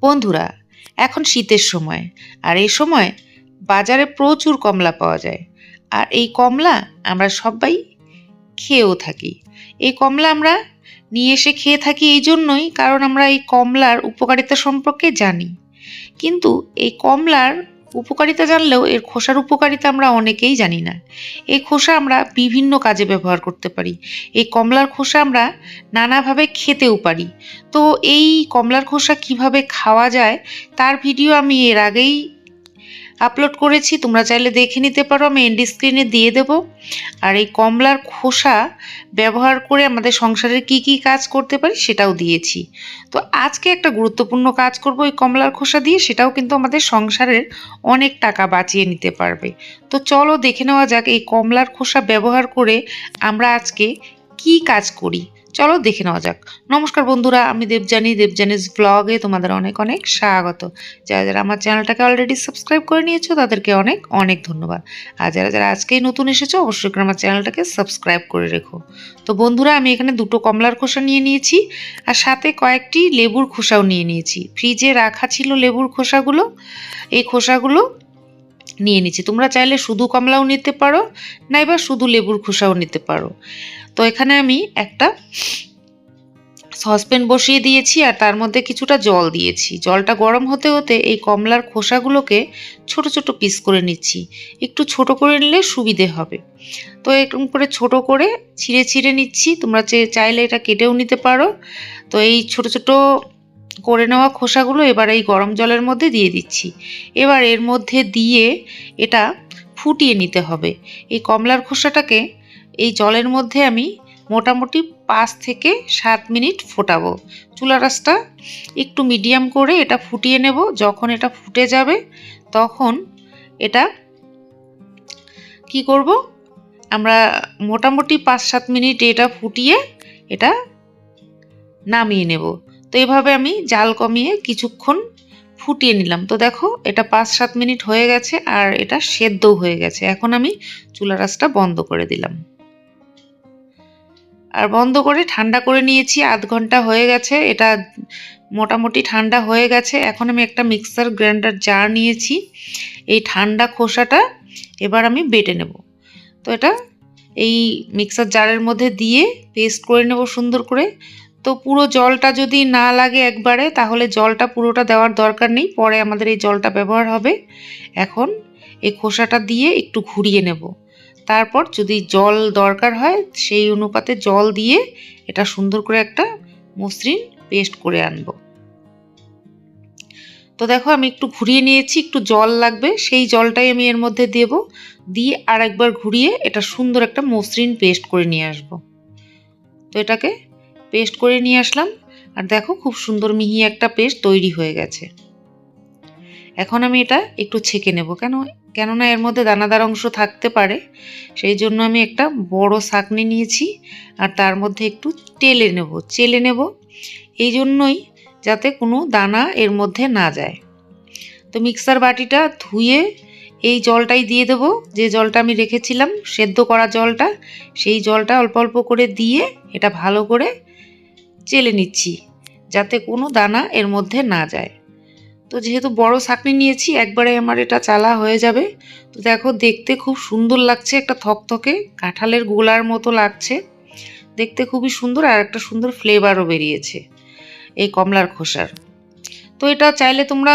বন্ধুরা, এখন শীতের সময়, আর এই সময় বাজারে প্রচুর কমলা পাওয়া যায়। আর এই কমলা আমরা সবাই খেয়েও থাকি। এই কমলা আমরা নিয়ে এসে খেয়ে থাকি এই জন্যই কারণ আমরা এই কমলার উপকারিতা সম্পর্কে জানি। কিন্তু এই কমলার উপকারিতা জানলেও এর খোসার উপকারিতা আমরা অনেকেই জানি না। এই খোসা আমরা বিভিন্ন কাজে ব্যবহার করতে পারি। এই কমলার খোসা আমরা নানাভাবে খেতেও পারি। তো এই কমলার খোসা কীভাবে খাওয়া যায়, তার ভিডিও আমি এর আগেই আপলোড করেছি, তোমরা চাইলে দেখে নিতে পারো, আমি এন্ড স্ক্রিনে দিয়ে দেব। আর এই কমলার খোসা ব্যবহার করে আমাদের সংসারের কি কি কাজ করতে পারি সেটাও দিয়েছি। তো আজকে একটা গুরুত্বপূর্ণ কাজ করব এই কমলার খোসা দিয়ে, সেটাও কিন্তু আমাদের সংসারের অনেক টাকা বাঁচিয়ে নিতে পারবে। তো চলো দেখে নেওয়া যাক এই কমলার খোসা ব্যবহার করে আমরা আজকে কি কাজ করি। চলো দেখে নেওয়া যাক। নমস্কার বন্ধুরা, আমি দেবজানি দেবজানিস ব্লগে তোমাদের অনেক অনেক স্বাগত। যারা যারা আমার চ্যানেলটাকে অলরেডি সাবস্ক্রাইব করে নিয়েছো, তাদেরকে অনেক অনেক ধন্যবাদ। আর যারা যারা আজকেই নতুন এসেছ, অবশ্যই করে আমার চ্যানেলটাকে সাবস্ক্রাইব করে রেখো। তো বন্ধুরা, আমি এখানে দুটো কমলার খোসা নিয়ে নিয়েছি, আর সাথে কয়েকটি লেবুর খোসাও নিয়ে নিয়েছি। ফ্রিজে রাখা ছিল লেবুর খোসাগুলো, এই খোসাগুলো নিয়ে নিচ্ছি তোমরা চাইলে শুধু কমলাও নিতে পারো, নাইবা শুধু লেবুর খোসাও নিতে পারো। তো এখানে আমি একটা সসপ্যান বসিয়ে দিয়েছি আর তার মধ্যে কিছুটা জল দিয়েছি। জলটা গরম হতে হতে এই কমলার খোসাগুলোকে ছোট ছোট পিস করে নিচ্ছি। একটু ছোট করে নিলে সুবিধে হবে। তো এরকম করে ছোট করে ছিঁড়ে ছিঁড়ে নিচ্ছি। তোমরা চাইলে এটা কেটেও নিতে পারো। তো এই ছোট ছোট করে নেওয়া খোসাগুলো এবার এই গরম জলের মধ্যে দিয়ে দিচ্ছি। এবার এর মধ্যে দিয়ে এটা ফুটিয়ে নিতে হবে। এই কমলার খোসাটাকে এই জলের মধ্যে আমি মোটামুটি পাঁচ থেকে সাত মিনিট ফোটাবো। চুলা রাসটা একটু মিডিয়াম করে এটা ফুটিয়ে নেব। যখন এটা ফুটে যাবে, তখন এটা কি করব? আমরা মোটামুটি পাঁচ সাত মিনিট এটা ফুটিয়ে এটা নামিয়ে নেব। তো এভাবে আমি জাল কমিয়ে কিছুক্ষণ ফুটিয়ে নিলাম। তো দেখো, এটা পাঁচ সাত মিনিট হয়ে গেছে আর এটা সেদ্ধও হয়ে গেছে। এখন আমি চুলা রাসটা বন্ধ করে দিলাম। আর বন্ধ করে ঠান্ডা করে নিয়েছি, আধ ঘণ্টা হয়ে গেছে। এটা মোটামুটি ঠান্ডা হয়ে গেছে। এখন আমি একটা মিক্সার গ্রাইন্ডার জার নিয়েছি। এই ঠান্ডা খোসাটা এবার আমি বেটে নেব। তো এটা এই মিক্সার জারের মধ্যে দিয়ে পেস্ট করে নেব সুন্দর করে। তো পুরো জলটা যদি না লাগে একবারে, তাহলে জলটা পুরোটা দেওয়ার দরকার নেই। পরে আমাদের এই জলটা ব্যবহার হবে। এখন এই খোসাটা দিয়ে একটু ঘুরিয়ে নেব। তারপর যদি জল দরকার হয়, সেই অনুপাতে জল দিয়ে এটা সুন্দর করে একটা মসৃণ পেস্ট করে আনব। তো দেখো আমি একটু ঘুরিয়ে নিয়েছি, একটু জল লাগবে, সেই জলটাই আমি এর মধ্যে দেব। দিয়ে আর একবার ঘুরিয়ে এটা সুন্দর একটা মসৃণ পেস্ট করে নিয়ে আসব। তো এটাকে পেস্ট করে নিয়ে আসলাম। আর দেখো খুব সুন্দর মিহি একটা পেস্ট তৈরি হয়ে গেছে। এখন আমি এটা একটু ছেঁকে নেব। কেন, কেননা এর মধ্যে দানাদার অংশ থাকতে পারে, সেই জন্য আমি একটা বড় শাকনি নিয়েছি আর তার মধ্যে একটু টেলে নেব, চেলে নেব। এই জন্যই যাতে কোনো দানা এর মধ্যে না যায়। তো মিক্সার বাটিটা ধুয়ে এই জলটাই দিয়ে দেবো। যে জলটা আমি রেখেছিলাম, সেদ্ধ করা জলটা, সেই জলটা অল্প অল্প করে দিয়ে এটা ভালো করে চেলে নিচ্ছি, যাতে কোনো দানা এর মধ্যে না যায়। তো যেহেতু বড় ছাকনি নিয়েছি, একবারে আমার এটা চালা হয়ে যাবে। তো দেখো, দেখতে খুব সুন্দর লাগছে একটা থকথকে, কাঁঠালের গোলার মতো লাগছে। দেখতে খুবই সুন্দর আর একটা সুন্দর ফ্লেভারও বেরিয়েছে এই কমলার খোসার। তো এটা চাইলে তোমরা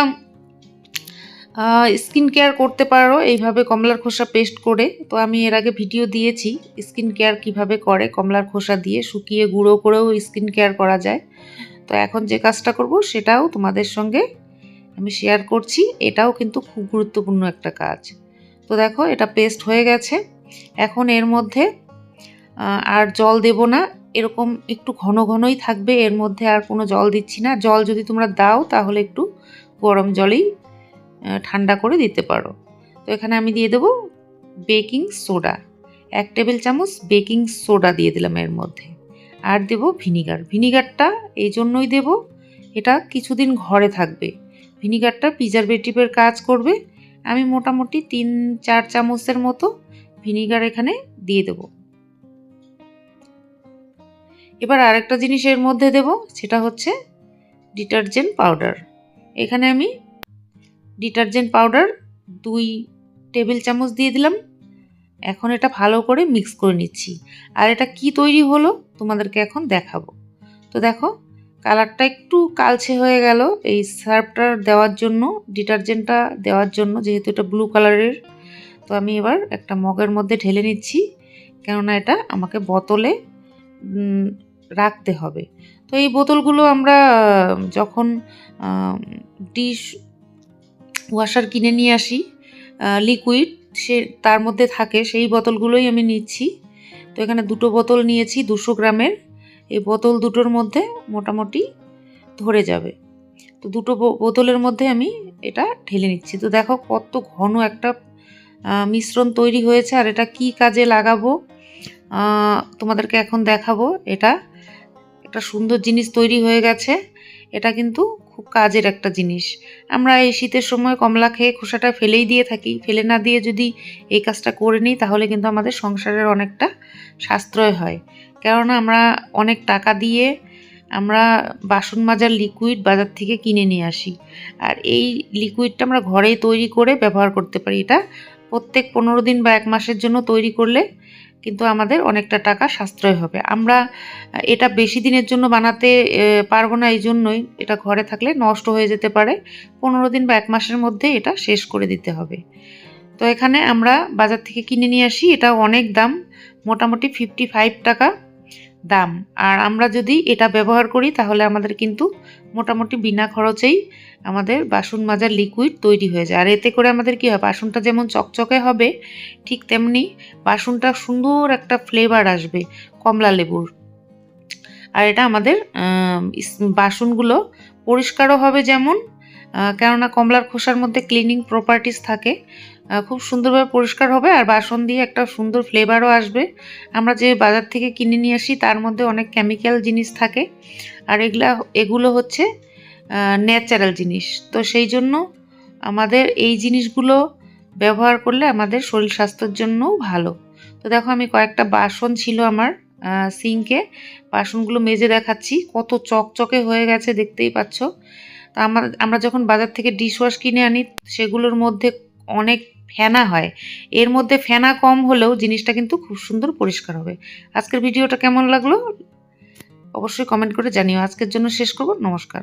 স্কিন কেয়ার করতে পারো, এইভাবে কমলার খোসা পেস্ট করে। তো আমি এর আগে ভিডিও দিয়েছি স্কিন কেয়ার কীভাবে করে, কমলার খোসা দিয়ে শুকিয়ে গুঁড়ো করেও স্কিন কেয়ার করা যায়। তো এখন যে কাজটা করব, সেটাও তোমাদের সঙ্গে আমি শেয়ার করছি, এটাও কিন্তু খুব গুরুত্বপূর্ণ একটা কাজ। তো দেখো, এটা পেস্ট হয়ে গেছে। এখন এর মধ্যে আর জল দেব না, এরকম একটু ঘন ঘনই থাকবে, এর মধ্যে আর কোনো জল দিচ্ছি না। জল যদি তোমরা দাও, তাহলে একটু গরম জলেই ঠান্ডা করে দিতে পারো। তো এখানে আমি দিয়ে দেবো বেকিং সোডা এক টেবিল চামচ বেকিং সোডা দিয়ে দিলাম এর মধ্যে। আর দেব ভিনিগার ভিনিগারটা এই জন্যই দেব, এটা কিছুদিন ঘরে থাকবে। ভিনিগারটা প্রিজারভেটিভের কাজ করবে। আমি মোটামুটি তিন, চার চামচের মতো ভিনিগার এখানে দিয়ে দেব। এবার আরেকটা জিনিস এর মধ্যে দেব, সেটা হচ্ছে ডিটারজেন্ট পাউডার এখানে আমি ডিটারজেন্ট পাউডার দুই টেবিল চামচ দিয়ে দিলাম। এখন এটা ভালো করে মিক্স করে নিচ্ছি। আর এটা কি তৈরি হলো তোমাদেরকে এখন দেখাবো। তো দেখো কালারটা একটু কালছে হয়ে গেল। এই সার্ফটা দেওয়ার জন্য, ডিটারজেন্টটা দেওয়ার জন্য, যেহেতু এটা ব্লু কালারের, তো আমি এবার একটা মগের মধ্যে ঢেলে নিচ্ছি। কেননা এটা আমাকে বোতলে রাখতে হবে। তো এই বোতলগুলো আমরা, যখন ডিশ ওয়াশার কিনে নিয়ে আসি লিকুইড, সে, তার মধ্যে থাকে, সেই বোতলগুলোই আমি নিচ্ছি। তো এখানে দুটো বোতল নিয়েছি, দুশো গ্রামের। এই বোতল দুটোর মধ্যে মোটামুটি ধরে যাবে। তো দুটো বোতলের মধ্যে আমি এটা ঢেলে নিচ্ছি। তো দেখো কত ঘন একটা মিশ্রণ তৈরি হয়েছে আর এটা কি কাজে লাগাবো? তোমাদেরকে এখন দেখাবো। এটা একটা সুন্দর জিনিস তৈরি হয়ে গেছে। এটা কিন্তু খুব কাজের একটা জিনিস। আমরা এই শীতের সময় কমলা খেয়ে খোসাটা ফেলেই দিয়ে থাকি। ফেলে না দিয়ে যদি এই কাজটা করে নিই তাহলে কিন্তু আমাদের সংসারের অনেকটা সাশ্রয় হয়। কেননা আমরা অনেক টাকা দিয়ে আমরা বাসন মাজার লিকুইড বাজার থেকে কিনে নিয়ে আসি। আর এই লিকুইডটা আমরা ঘরেই তৈরি করে ব্যবহার করতে পারি। এটা প্রত্যেক পনেরো দিন বা এক মাসের জন্য তৈরি করলে কিন্তু আমাদের অনেকটা টাকা সাশ্রয় হবে। আমরা এটা বেশি দিনের জন্য বানাতে পারব না এই জন্যই এটা ঘরে থাকলে নষ্ট হয়ে যেতে পারে। পনেরো দিন বা এক মাসের মধ্যে এটা শেষ করে দিতে হবে। তো এখানে আমরা বাজার থেকে কিনে নিয়ে আসি। এটা অনেক দাম, মোটামুটি ফিফটি ফাইভ টাকা। দাম। আর আমরা যদি এটা ব্যবহার করি, তাহলে আমাদের কিন্তু মোটামুটি বিনা খরচেই আমাদের বাসন মাজার লিকুইড তৈরি হয়ে যায়। আর এতে করে আমাদের কি হয়, বাসনটা যেমন চকচকে হবে, ঠিক তেমনি বাসনটা সুন্দর একটা ফ্লেভার আসবে, কমলা লেবুর। আর এটা আমাদের বাসনগুলো পরিষ্কারও হবে যেমন কেননা কমলার খোসার মধ্যে ক্লিনিং প্রপার্টিস থাকে। খুব সুন্দরভাবে পরিষ্কার হবে আর বাসন দিয়ে একটা সুন্দর ফ্লেভারও আসবে। আমরা যে বাজার থেকে কিনে নিয়ে আসি, তার মধ্যে অনেক কেমিক্যাল জিনিস থাকে। আর এগুলা, এগুলো হচ্ছে ন্যাচারাল জিনিস। তো সেই জন্য আমাদের এই জিনিসগুলো ব্যবহার করলে আমাদের শরীর স্বাস্থ্যের জন্যও ভালো। তো দেখো আমি কয়েকটা বাসন ছিল আমার সিঙ্কে বাসনগুলো মেজে দেখাচ্ছি। কত চকচকে হয়ে গেছে, দেখতেই পাচ্ছ। তা আমরা আমরা যখন বাজার থেকে ডিশওয়াশ কিনে আনি, সেগুলোর মধ্যে অনেক ফেনা হয়। এর মধ্যে ফেনা কম হলেও জিনিসটা কিন্তু খুব সুন্দর পরিষ্কার হবে। আজকের ভিডিওটা কেমন লাগল? অবশ্যই কমেন্ট করে জানিও। আজকের জন্য শেষ করব। নমস্কার।